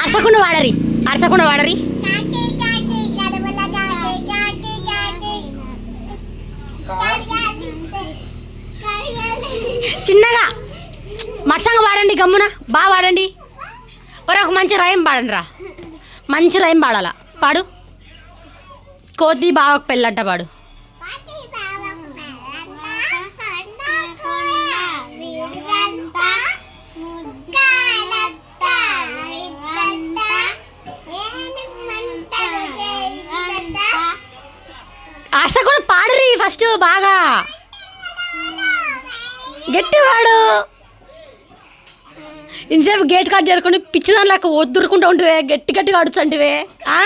అరసకుండా వాడరి అరసకుండా వాడరి. చిన్నగా మర్సంగా వాడండి గమ్మున బాగా వాడండి. ఒక మంచి రైమ్ పాడండి రా మంచి రైమ్ పాడాలా. పాడు. కోతి బాగా పెళ్ళంట పాడు. ఫస్ట్ బాగా. గట్టివాడు. ఇంతసేపు గేట్ కట్ జరుపుకుని పిచ్చిదాని లెక్క వద్దురుకుంటూ ఉంటువే గట్టి గట్టిగా అడుచంటివే ఆ?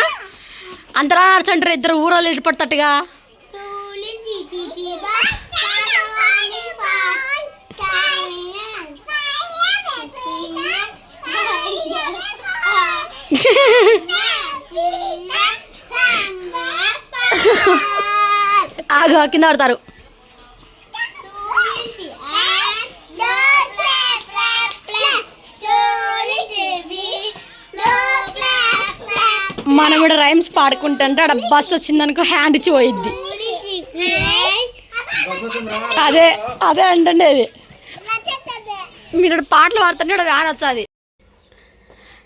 అంతలా అడుచంటారు ఇద్దరు ఊరోళ్ళు ఇటుపడతట్టుగా ఆగా కింద పడతారు మనం కూడా రైమ్స్ పాడుకుంటుంటే ఆడ బస్ వచ్చిందనుకో హ్యాండ్ ఇచ్చి పోయిద్ది. అదే అదే అంటే అది మీరు పాటలు పాడుతుంటే ఇక్కడ van వచ్చాది.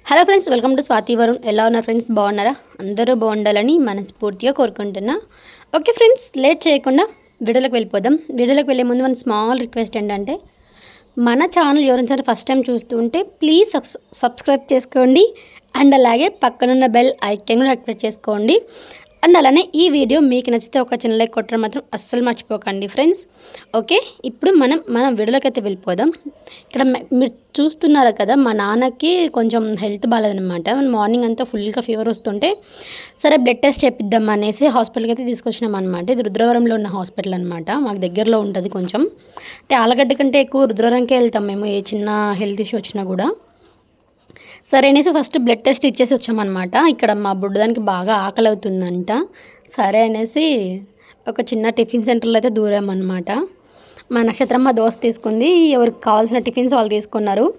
Hello friends welcome to Swathi Varun ఎలా ఉన్నారు ఫ్రెండ్స్ బాగున్నారా? అందరూ బాగుండాలని మనస్ఫూర్తిగా కోరుకుంటున్నా. ఓకే ఫ్రెండ్స్ లేట్ చేయకుండా వీడియోలకు వెళ్ళిపోదాం. వీడియోలకు వెళ్ళే ముందు మన స్మాల్ రిక్వెస్ట్ ఏంటంటే మన ఛానల్ ఎవరైనా ఫస్ట్ టైం చూస్తుంటే ప్లీజ్ సబ్స్క్రైబ్ చేసుకోండి. అండ్ అలాగే పక్కనున్న బెల్ ఐకాన్ కూడా యాక్టివేట్ చేసుకోండి. అండ్ అలానే ఈ వీడియో మీకు నచ్చితే ఒక చిన్న లైక్ కొట్టడం మాత్రం అస్సలు మర్చిపోకండి ఫ్రెండ్స్. ఓకే ఇప్పుడు మనం మనం వీడియోలోకి అయితే వెళ్ళిపోదాం. ఇక్కడ మీరు చూస్తున్నారు కదా మా నాన్నకి కొంచెం హెల్త్ బాగాలేదనమాట మార్నింగ్ అంతా ఫుల్గా ఫీవర్ వస్తుంటే సరే బ్లడ్ టెస్ట్ చేపిద్దాం అనేసి హాస్పిటల్కి అయితే తీసుకొచ్చినాం అనమాట ఇది రుద్రవరంలో ఉన్న హాస్పిటల్ అనమాట మాకు దగ్గరలో ఉంటుంది కొంచెం. అంటే ఆలగడ్డ కంటే ఎక్కువ రుద్రవరంకే వెళ్తాం మేము ఏ చిన్న హెల్త్ ఇష్యూ వచ్చినా కూడా. సరే అనేసి ఫస్ట్ బ్లడ్ టెస్ట్ ఇచ్చేసి వచ్చామన్నమాట. ఇక్కడ మా బుడ్డదానికి బాగా ఆకలి అవుతుందంట సరే అనేసి ఒక చిన్న టిఫిన్ సెంటర్లో అయితే దూరామన్నమాట. మా నక్షత్రం మా దోశ తీసుకుంది. ఎవరికి కావాల్సిన టిఫిన్స్ వాళ్ళు తీసుకున్నారు.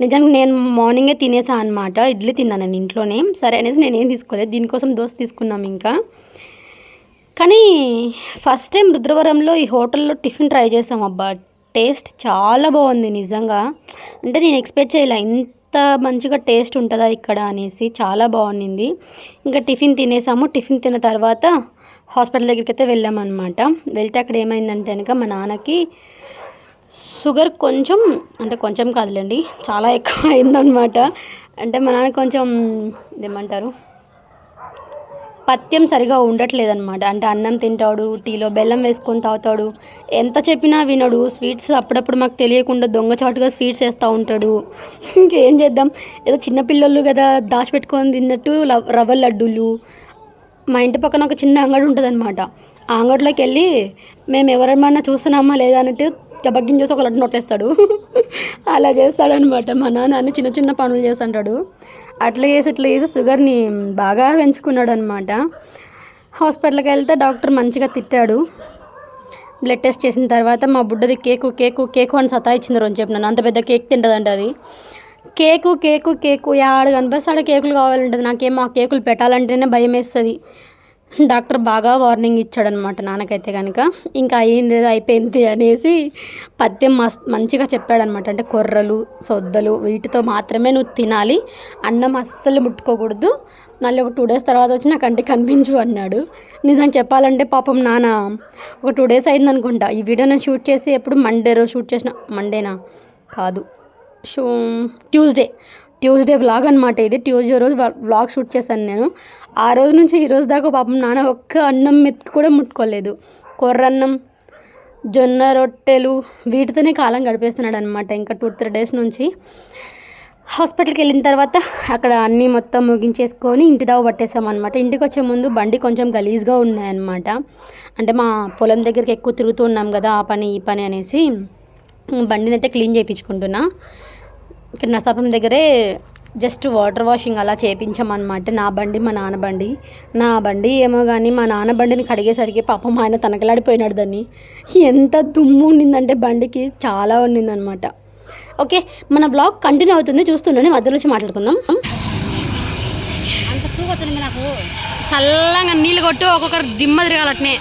నిజానికి నేను మార్నింగే తినేసా అనమాట ఇడ్లీ తిన్నాను నేను ఇంట్లోనే. సరే అనేసి నేను ఏం తీసుకోలేదు. దీనికోసం దోశ తీసుకున్నాం ఇంకా. కానీ ఫస్ట్ టైం రుద్రవరంలో ఈ హోటల్లో టిఫిన్ ట్రై చేసాం అబ్బా. టేస్ట్ చాలా బాగుంది నిజంగా. అంటే నేను ఎక్స్పెక్ట్ చేయలే. ఇంత మంచిగా టేస్ట్ ఉంటుందా ఇక్కడ అనేసి చాలా బాగుండింది. ఇంకా టిఫిన్ తినేసాము. టిఫిన్ తిన్న తర్వాత హాస్పిటల్ దగ్గరికి అయితే వెళ్ళామన్నమాట. వెళ్తే అక్కడ ఏమైందంటే కనుక మా నాన్నకి షుగర్ కొంచెం అంటే కొంచెం కాదులేండి చాలా ఎక్కువ అయిందనమాట అంటే మా నాన్న కొంచెం ఇదేమంటారు? పథ్యం సరిగా ఉండట్లేదనమాట అంటే అన్నం తింటాడు టీలో బెల్లం వేసుకొని తాగుతాడు. ఎంత చెప్పినా వినడు. స్వీట్స్ అప్పుడప్పుడు మాకు తెలియకుండా దొంగచాటుగా స్వీట్స్ వేస్తూ ఉంటాడు. ఇంకేం చేద్దాం? ఏదో చిన్నపిల్లలు కదా దాచిపెట్టుకొని తిన్నట్టు రవ్వ లడ్డూలు. మా ఇంటి పక్కన ఒక చిన్న అంగడి ఉంటుంది ఆ అంగడిలోకి వెళ్ళి మేము ఎవరేమన్నా చూస్తున్నామా లేదా అన్నట్టు దబగ్గిన చేసి ఒక లడ్డు నొట్టేస్తాడు అలా చేస్తాడనమాట మా నాన్న అన్ని చిన్న చిన్న పనులు చేస్తుంటాడు. అట్లా చేసి ఇట్లా చేసి షుగర్ని బాగా పెంచుకున్నాడు అనమాట హాస్పిటల్కి వెళ్తే డాక్టర్ మంచిగా తిట్టాడు. బ్లడ్ టెస్ట్ చేసిన తర్వాత మా బుడ్డది కేకు కేకు కేకు అని సతాయించింది రోజు చెప్పినాను అంత పెద్ద కేక్ తింటుందంట అది. కేకు కేకు కేకు ఆడ కనిపిస్తే ఆడ కేకులు కావాలంటుంది. నాకేమో ఆ కేకులు పెట్టాలంటేనే భయం వేస్తుంది. డాక్టర్ బాగా వార్నింగ్ ఇచ్చాడనమాట నాన్నకైతే కనుక ఇంకా అయ్యింది ఏదో అయిపోయింది అనేసి పద్యం మస్ మంచిగా చెప్పాడనమాట. అంటే కొర్రలు సొద్దలు వీటితో మాత్రమే నువ్వు తినాలి అన్నం అస్సలు ముట్టుకోకూడదు. మళ్ళీ ఒక టూ డేస్ తర్వాత వచ్చి నాకు అంటే కనిపించు అన్నాడు. నిజం చెప్పాలంటే పాపం నాన్న ఒక టూ డేస్ అయింది అనుకుంటా ఈ వీడియో నేను షూట్ చేసి ఎప్పుడు మండే రోజు షూట్ చేసిన మండేనా? కాదు. Shoe Tuesday. ట్యూస్డే వ్లాగ్ అనమాట ఇది. ట్యూస్డే రోజు వ్లాగ్ షూట్ చేశాను నేను. ఆ రోజు నుంచి ఈ రోజు దాకా పాపం నాన్న ఒక్క అన్నం మెత్తి కూడా ముట్టుకోలేదు. కొర్రన్నం జొన్న రొట్టెలు వీటితోనే కాలం గడిపేస్తున్నాడు అనమాట ఇంకా టూ త్రీ డేస్ నుంచి. హాస్పిటల్కి వెళ్ళిన తర్వాత అక్కడ అన్నీ మొత్తం ముగించేసుకొని ఇంటి దావ పట్టేసాం అనమాట ఇంటికి వచ్చే ముందు బండి కొంచెం గలీజ్గా ఉన్నాయన్నమాట. అంటే మా పొలం దగ్గరికి ఎక్కువ తిరుగుతూ ఉన్నాం కదా ఆ పని ఈ పని అనేసి బండిని అయితే క్లీన్ చేయించుకుంటున్నా. ఇక్కడ నరసాపురం దగ్గరే జస్ట్ వాటర్ వాషింగ్ అలా చేయించామన్నమాట నా బండి మా నాన్న బండి. నా బండి ఏమో కానీ మా నాన్న బండిని కడిగేసరికి పాపం ఆయన తనకలాడిపోయినాడు దాన్ని. ఎంత దుమ్ము ఉండిందంటే బండికి చాలా ఉండిందనమాట ఓకే మన బ్లాగ్ కంటిన్యూ అవుతుంది. చూస్తుండని మధ్యలో వచ్చి మాట్లాడుకుందాం. అంత చూకొచ్చింది నాకు. చల్లగా నీళ్ళు కొట్టు ఒక్కొక్కరు దిమ్మ తిరగాలట్నే.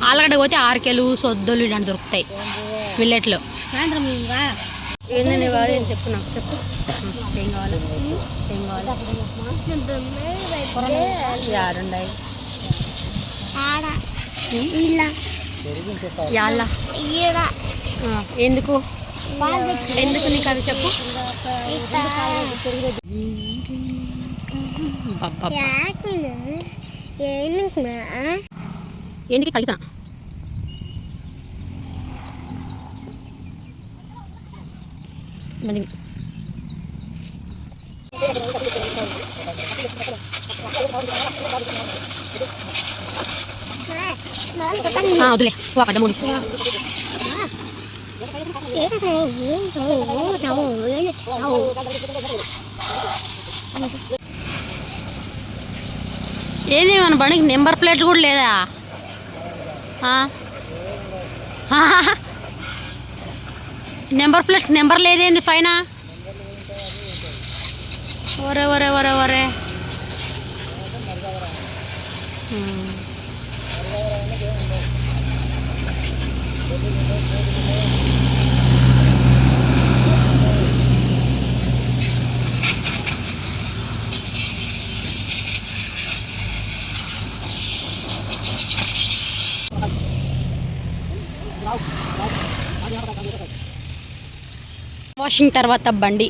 వారం రోజులు తింటే మళ్ళీ కొరకు ఆలగడ్డ పోతే ఆరికెలు సొద్దులు ఇలాంటి దొరుకుతాయి విల్లెట్లో. సాయంత్రం రా. ఏందని వారు ఏం చెప్పు నాకు చెప్పు. ఏం కావాలి? ఏం కావాలి? యారుండాయి యాళ్ళ. ఆ, ఎందుకు? ఎందుకు నీకు అది చెప్పు. అబ్బబ్బబ్బ. ఎందుకు కలుగుతా మరి ఆ, వదిలే ఒక మూడు ఏది మన బండికి నెంబర్ ప్లేట్ కూడా లేదా ఆ? ఆహాహా. నెంబర్ ప్లేట్ నెంబర్ లేదేంది పైన? ఒరే ఒరే ఒరే ఒరే. వాషింగ్ తర్వాత బండి.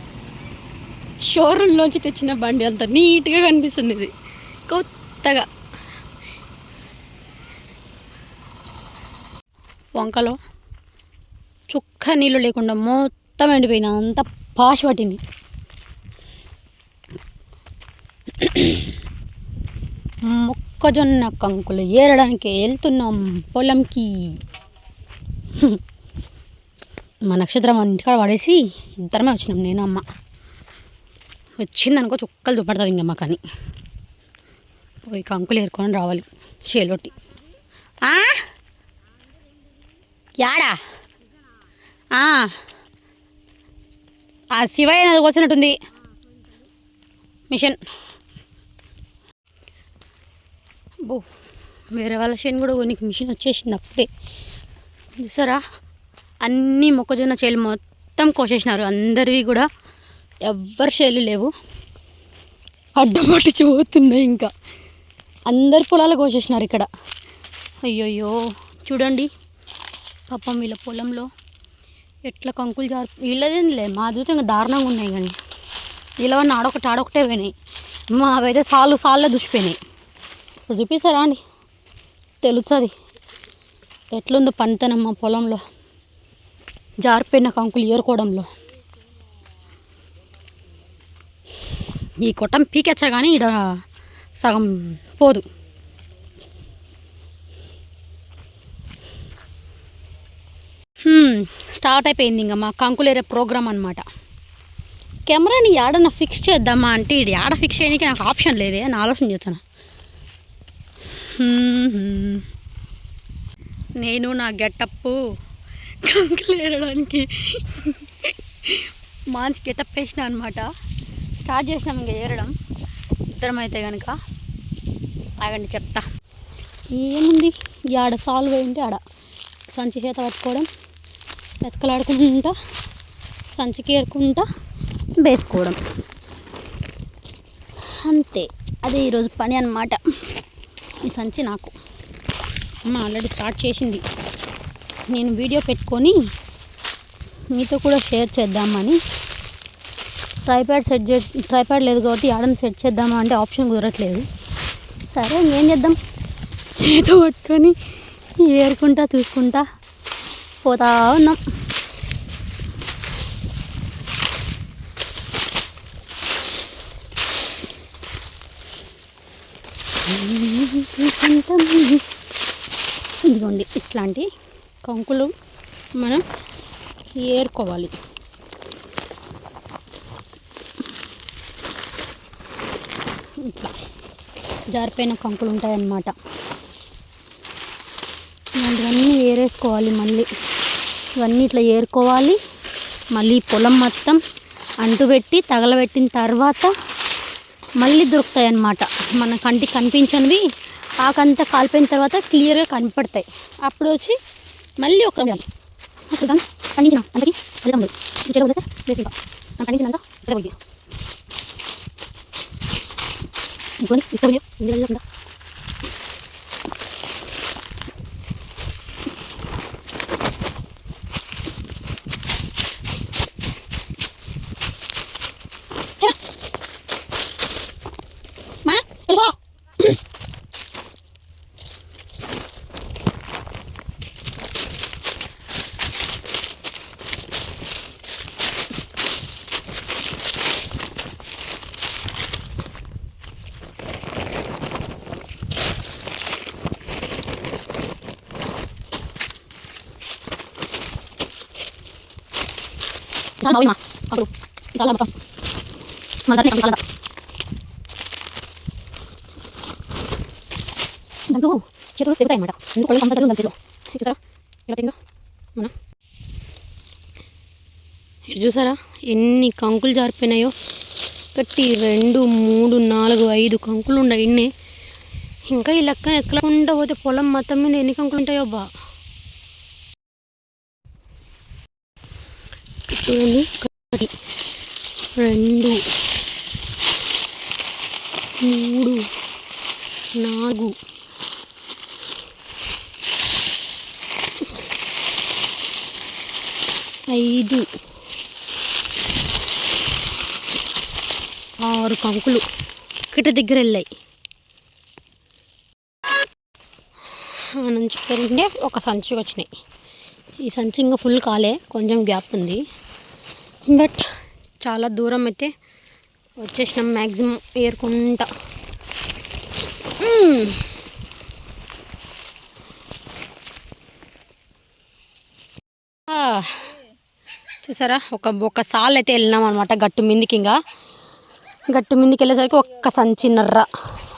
షోరూంలోంచి తెచ్చిన బండి అంత నీట్గా కనిపిస్తుంది ఇది. కొత్తగా. వంకలో చుక్క నీళ్ళు లేకుండా మొత్తం ఎండిపోయిన అంత పాష్ పట్టింది. మొక్కజొన్న కంకులు ఏరడానికి వెళ్తున్నాం పొలంకి. మా నక్షత్రం ఇంటికాడ పడేసి ఇద్దరమే వచ్చినాం నేను అమ్మ. వచ్చిందనుకో చుక్కలు చూపడుతుంది ఇంకమ్మ కానీ పోయి కంకులు ఏరుకొని రావాలి షేలొట్టి యాడా? ఆ. శివయ్య నదికి వచ్చినట్టుంది. మిషన్. బో వేరే వాళ్ళ చేను కూడా నీకు మిషన్ వచ్చేసింది అప్పుడే. చూసారా? అన్ని మొక్కజొన్న చేలు మొత్తం కోసేసినారు. అందరివి కూడా ఎవ్వరి చేలు లేవు. అడ్డం పట్టించి పోతున్నాయి ఇంకా. అందరి పొలాలు కోసేసినారు ఇక్కడ. అయ్యోయ్యో చూడండి. పాపం వీళ్ళ పొలంలో ఎట్లా కంకులు జారు వీళ్ళదేంలే మా చూస్తే ఇంకా దారుణంగా ఉన్నాయి కానీ. వీళ్ళవన్నీ ఆడొకటి ఆడొకటే పోయినాయి. మా అవైతే సాళ్ళు సాళ్ళే దుసిపోయినాయి ఇప్పుడు చూపిస్తారా అండి? తెలుస్తుంది. ఎట్లుందో పనితనం మా పొలంలో. జారిపోయిన కంకులు ఏరుకోవడంలో. ఈ కొట్టం పీకెచ్చా కానీ ఈడ సగం పోదు. స్టార్ట్ అయిపోయింది ఇంకా మా కంకులేరే ప్రోగ్రామ్ అనమాట కెమెరాని యాడన్నా ఫిక్స్ చేద్దామా అంటే ఇది యాడ ఫిక్స్ చేయడానికి నాకు ఆప్షన్ లేదే అని ఆలోచన చేస్తాను? నేను నా గెటప్పు కంకులు ఏరడానికి మంచి గెటప్ వేసిన అనమాట స్టార్ట్ చేసినాం ఇంకా ఏరడం. ఇద్దరం అయితే కనుక ఆగండి చెప్తా. ఏముంది? ఆడ సాల్వ్ అయింటే ఆడ. సంచి చేత పట్టుకోవడం ఎత్కలాడుకుంటా సంచికి ఏరుకుంటా వేసుకోవడం. అంతే. అదే ఈరోజు పని అన్నమాట. ఈ సంచి నాకు. అమ్మ ఆల్రెడీ స్టార్ట్ చేసింది. నేను వీడియో పెట్టుకొని మీతో కూడా షేర్ చేద్దామని. ట్రైప్యాడ్ సెట్ చే ట్రైప్యాడ్ లేదు కాబట్టి ఆడని సెట్ చేద్దామా అంటే ఆప్షన్ కుదరట్లేదు. సరే ఏం చేద్దాం? చేతితో పట్టుకొని ఏరుకుంటా చూసుకుంటా పోతా ఉన్నాం. ఇదిగోండి ఇట్లాంటి కంకులు మనం ఏరుకోవాలి. ఇట్లా జారిపోయిన కంకులు ఉంటాయన్నమాట. ఇవన్నీ ఏరేసుకోవాలి మళ్ళీ. ఇవన్నీ ఇట్లా ఏరుకోవాలి. మళ్ళీ పొలం మొత్తం అంటుపెట్టి తగలబెట్టిన తర్వాత మళ్ళీ దొరుకుతాయి అన్నమాట మన కంటికి కనిపించనివి ఆకంతా కాలిపోయిన తర్వాత క్లియర్గా కనపడతాయి. అప్పుడు వచ్చి మళ్ళీ ఒక చూద్దాం పండించిన అందరికి వెళ్దాం చెరువు వదిలేస్తే వేసుకుంటాం మనం పండించినాక ఇక్కడ పోయి ఇంకొని ఇక్కడ పోయి ఇంటి వెళ్ళకుండా మా వెళ్ళిపో చాలా బాగుంది మా అప్పుడు చాలా మొత్తం మన దగ్గర చాలా దాంతో చేతులు తెగుతాయి అన్నమాట ఎందుకు కళ్ళు కంపల్సరీ దాని చేతిలో చూసారా? ఇలా తిందో? మన ఇటు చూసారా? ఎన్ని కంకులు జారిపోయినాయో? ఒకటి రెండు మూడు నాలుగు ఐదు కంకులు ఉన్నాయి ఇన్ని. ఇంకా ఈ లెక్కన ఎక్కకుండా పోతే పొలం మొత్తం మీద ఎన్ని కంకులు ఉంటాయో బా చూడండి ఒకటి రెండు మూడు నాలుగు. ఐదు ఆరు కంకులు ఒకటి దగ్గర వెళ్ళాయి. ఆ నుంచి ఒక సంచికి వచ్చినాయి. ఈ సంచి ఇంకా ఫుల్ కాలే కొంచెం గ్యాప్ ఉంది. బట్ చాలా దూరం అయితే వచ్చేసినాం మ్యాక్సిమం ఏరుకుంటా. చూసారా? ఒక ఒక సాల్ అయితే వెళ్ళినాం అనమాట గట్టు మిందికి ఇంకా. గట్టు మీదకి వెళ్ళేసరికి ఒక్క సంచి నర్ర.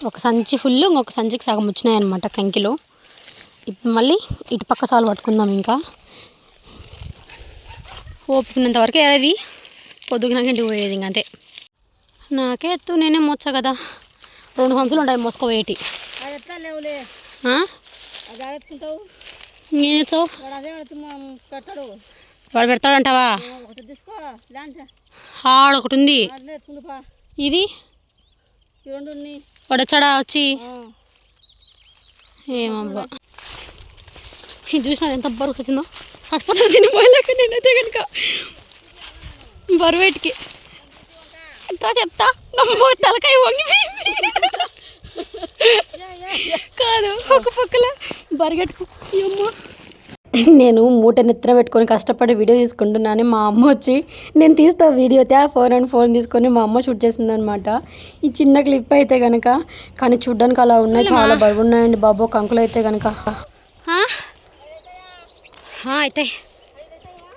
ఒక సంచి ఫుల్ ఇంకొక సంచికి సగం వచ్చినాయి అనమాట కంకిలో. ఇప్పుడు మళ్ళీ ఇటు పక్క సాలు పట్టుకుందాం ఇంకా. ఓపుకున్నంత వరకు ఏరేది పొద్దుకున్నాక ఇంటికి పోయేది ఇంక అంతే. నాకే ఎత్తు నేనే మోచ్చా కదా. రెండు సంచులు ఉంటాయి చేస్తావు? వాడు పెడతాడంటావా? ఆ, ఒకటి తీసుకో లాంచా ఆడ ఒకటి ఉంది. ఇది. వాడు వచ్చాడా? వచ్చి. ఏమబ్బా. చూసినా ఎంత బరువు వచ్చిందో. హాస్పిటల్ తినిపోయలేక నేనైతే కనుక బరువేటికి. ఎంత చెప్తా నమ్మో తలకాయ వంగిపోయింది. కాదు ఒక పక్కల బరిగట్టుకు. అమ్మ. నేను మూట నెత్తిన పెట్టుకొని కష్టపడి వీడియో తీసుకుంటున్నాను మా అమ్మ వచ్చి నేను తీస్తా వీడియో తే ఫోన్ అని ఫోన్ తీసుకొని మా అమ్మ షూట్ చేసిందనమాట ఈ చిన్న క్లిప్ అయితే కనుక కానీ చూడ్డానికి అలా ఉన్నాయి చాలా బరువు ఉన్నాయండి బాబు కంకులు అయితే కనుక అయితే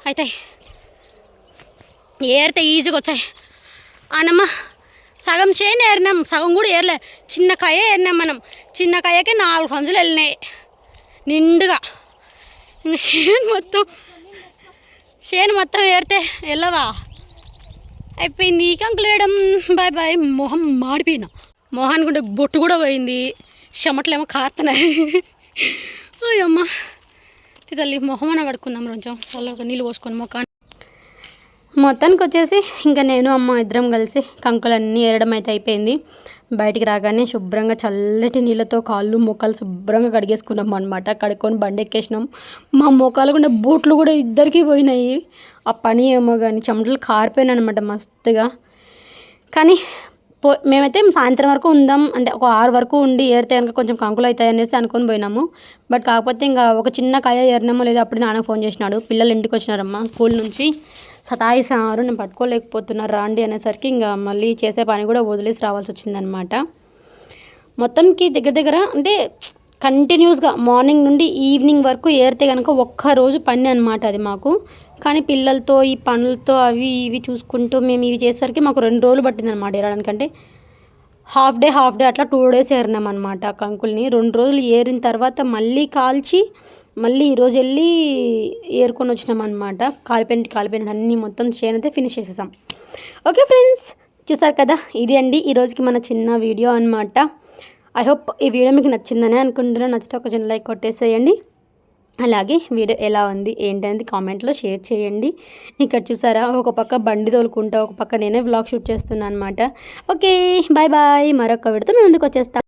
అయితే ఏరితే ఈజీగా వచ్చాయి. అనమ్మ సగం చేయని ఏరినాం సగం కూడా ఏరలే. చిన్న కాయ ఏరినాం మనం. చిన్న కాయకి నాలుగు పంజులు వెళ్ళినాయి. నిండుగా. ఇంకా చేను మొత్తం చేను మొత్తం ఏరితే వెళ్ళవా? అయిపోయింది. కంకులు వేయడం. Bye bye. మొహం మాడిపోయినా. మొహానికి ఉండే బొట్టు కూడా పోయింది. చెమటలేమో కారుతున్నాయి. అయ్యమ్మ తల్లి మొహం కడుక్కుందాం కొంచెం చల్లగా నీళ్ళు పోసుకొని మొక్క మొత్తానికి వచ్చేసి ఇంకా నేను అమ్మ ఇద్దరం కలిసి కంకులన్నీ ఏరడం అయితే అయిపోయింది. బయటికి రాగానే శుభ్రంగా చల్లటి నీళ్ళతో కాళ్ళు మొక్కలు శుభ్రంగా కడిగేసుకున్నాం అనమాట కడుక్కొని బండి ఎక్కేసినాం. మా మొక్కలు కూడా బూట్లు కూడా ఇద్దరికి పోయినాయి. ఆ పని ఏమో కానీ చెమటలు కారిపోయినాయి అనమాట మస్తుగా. కానీ పో మేమైతే సాయంత్రం వరకు ఉందాం. అంటే ఒక ఆరు వరకు ఉండి ఏరితే కనుక కొంచెం కంకులు అవుతాయి అనేసి అనుకొని పోయినాము. బట్ కాకపోతే ఇంకా ఒక చిన్న కాయ ఏరినామో లేదో అప్పుడు నాన్న ఫోన్ చేసినాడు. పిల్లలు ఇంటికి వచ్చినారమ్మా. స్కూల్ నుంచి సతాయిస్తున్నారు నేను పట్టుకోలేకపోతున్నారు రాండి అనేసరికి ఇంకా మళ్ళీ చేసే పని కూడా వదిలేసి రావాల్సి వచ్చిందనమాట. మొత్తంకి దగ్గర దగ్గర అంటే కంటిన్యూస్గా మార్నింగ్ నుండి ఈవినింగ్ వరకు ఏరితే కనుక ఒక్క రోజు పని అనమాట అది మాకు. కానీ పిల్లలతో ఈ పనులతో అవి ఇవి చూసుకుంటూ మేము ఇవి చేసేసరికి మాకు రెండు రోజులు పట్టింది అనమాట ఏరడానికి. అంటే హాఫ్ డే హాఫ్ డే అట్లా టూ డేస్ ఏరినాం అనమాట కంకుల్ని. రెండు రోజులు ఏరిన తర్వాత మళ్ళీ కాల్చి మళ్ళీ ఈరోజు వెళ్ళి ఏరుకొని వచ్చినాం అనమాట కాలిపెంటి కాలిపెంటి అన్నీ మొత్తం చేయనైతే ఫినిష్ చేసేసాం. ఓకే ఫ్రెండ్స్ చూసారు కదా? ఇది అండి ఈరోజుకి మన చిన్న వీడియో అనమాట ఐ హోప్ ఈ వీడియో మీకు నచ్చిందనే అనుకుంటున్నాను నచ్చితే ఒక చిన్న లైక్ కొట్టేసేయండి. అలాగే వీడియో ఎలా ఉంది ఏంటనేది కామెంట్లో షేర్ చేయండి. ఇక్కడ చూసారా ఒక పక్క బండి తోలుకుంటా ఒక పక్క నేనే వ్లాగ్ షూట్ చేస్తున్నాను అనమాట ఓకే బాయ్ బాయ్ మరొక వీడితో మేము ముందుకు వచ్చేస్తాం.